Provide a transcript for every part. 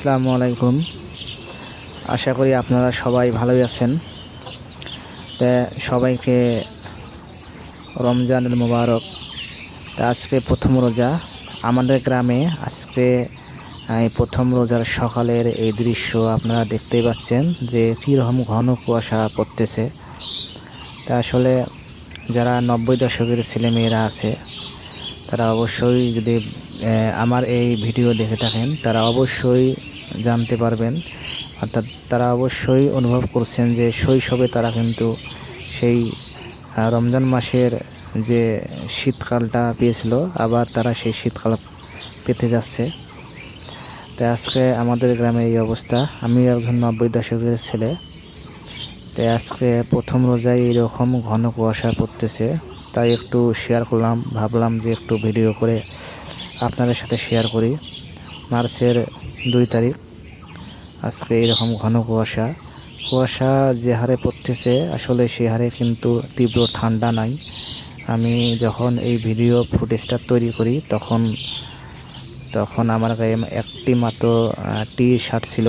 আসসালামু আলাইকুম। আশা করি আপনারা সবাই ভালোই আছেন। তা সবাইকে রমজানের মোবারক। তা আজকে প্রথম রোজা। আমাদের গ্রামে আজকে প্রথম রোজার সকালের এই দৃশ্য আপনারা দেখতেই পাচ্ছেন যে কীরকম ঘন কুয়াশা পড়তেছে। তা আসলে যারা নব্বই দশকের ছেলেমেয়েরা আছে, তারা অবশ্যই যদি আমার এই ভিডিও দেখে থাকেন, তারা অবশ্যই জানতে পারবেন। অর্থাৎ তারা অবশ্যই অনুভব করছেন যে শৈশবে তারা কিন্তু সেই রমজান মাসের যে শীতকালটা পেয়েছিল, আবার তারা সেই শীতকাল পেতে যাচ্ছে। তাই আজকে আমাদের গ্রামে এই অবস্থা। আমি একজন নব্বই দশকের ছেলে। তাই আজকে প্রথম রোজায় এরকম ঘন কুয়াশা পড়তেছে। তাই একটু শেয়ার করলাম, ভাবলাম যে একটু ভিডিও করে আপনাদের সাথে শেয়ার করি। মার্চের দুই তারিখ। আজকে এরকম ঘন কুয়াশা। কুয়াশা যে হারে পড়তেছে, আসলে সে হারে কিন্তু তীব্র ঠান্ডা নাই। আমি যখন এই ভিডিও ফুটেজটা তৈরি করি, তখন তখন আমার গায়ে একটি মাত্র টি শার্ট ছিল।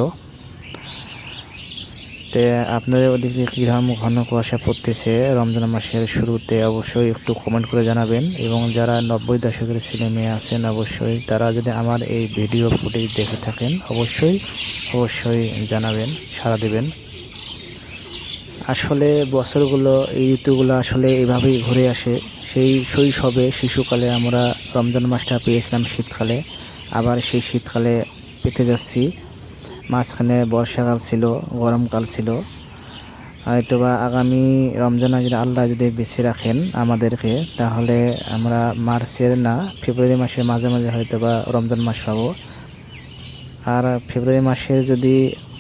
তে আপনাদের ওদিকে কীরকম ঘন কুয়াশা পড়তেছে? রমজান মাসের শুরুতে অবশ্যই একটু কমেন্ট করে জানাবেন। এবং যারা নব্বই দশকের মেয়ে আছেন, অবশ্যই তারা যদি আমার এই ভিডিও ফুটেজ দেখে থাকেন, অবশ্যই অবশ্যই জানাবেন, সাড়া দেবেন। আসলে বছরগুলো, এই ঋতুগুলো আসলে এভাবেই ঘুরে আসে। সেই শৈশবে, শিশুকালে আমরা রমজান মাসটা পেয়েছিলাম শীতকালে। আবার সেই শীতকালে পেতে যাচ্ছি। মাঝখানে বর্ষাকাল ছিল গরমকাল ছিল। হয়তো বা আগামী রমজানে যদি আল্লাহ যদি বেছে রাখেন আমাদেরকে, তাহলে আমরা মার্চের না, ফেব্রুয়ারি মাসের মাঝে মাঝে হয়তো বা রমজান মাস পাবো। আর ফেব্রুয়ারি মাসে যদি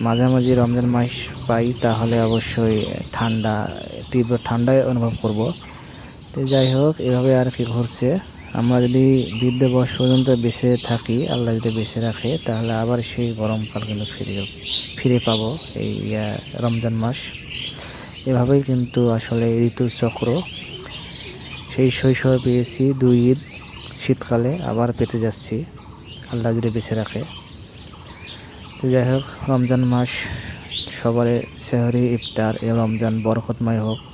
মাঝামাঝি রমজান মাস পাই, তাহলে অবশ্যই ঠান্ডা, তীব্র ঠান্ডায় অনুভব করব। তো যাই হোক, এভাবে আর কি ঘুরছে আমরা যদি বৃদ্ধ বয়স পর্যন্ত বেঁচে থাকি, আল্লাহ যদি বেঁচে রাখে, তাহলে আবার সেই গরমকাল কিন্তু ফিরে ফিরে পাবো এই রমজান মাস। এভাবেই কিন্তু আসলে ঋতুর চক্র। সেই শৈশবে পেয়েছি, দুই ঈদ, শীতকালে আবার পেতে যাচ্ছি, আল্লাহ যদি বেঁচে রাখে। তো যাই হোক, রমজান মাস সবারে সেহরি, ইফতার এ রমজান বরকতময় হোক।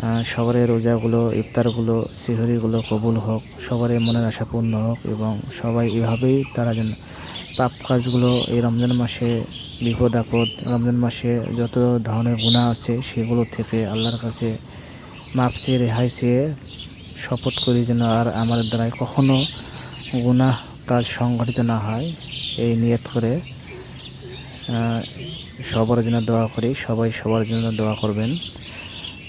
আহ, সবারই রোজাগুলো ইফতারগুলো সিহরিগুলো কবুল হোক সবারই মনের আশা পূর্ণ হোক এবং সবাই এভাবেই তারা যেন পাপ কাজগুলো এই রমজান মাসে বিপদ আপদ রমজান মাসে যত ধরনের গুণা আছে সেগুলো থেকে আল্লাহর কাছে মাপ চেয়ে রেহাই চেয়ে শপথ করি যেন আর আমাদের দ্বারাই কখনো গুনাহ কাজ সংঘটিত না হয়। এই নিয়ত করে সবার জন্য দোয়া করি সবাই সবার জন্য দোয়া করবেন।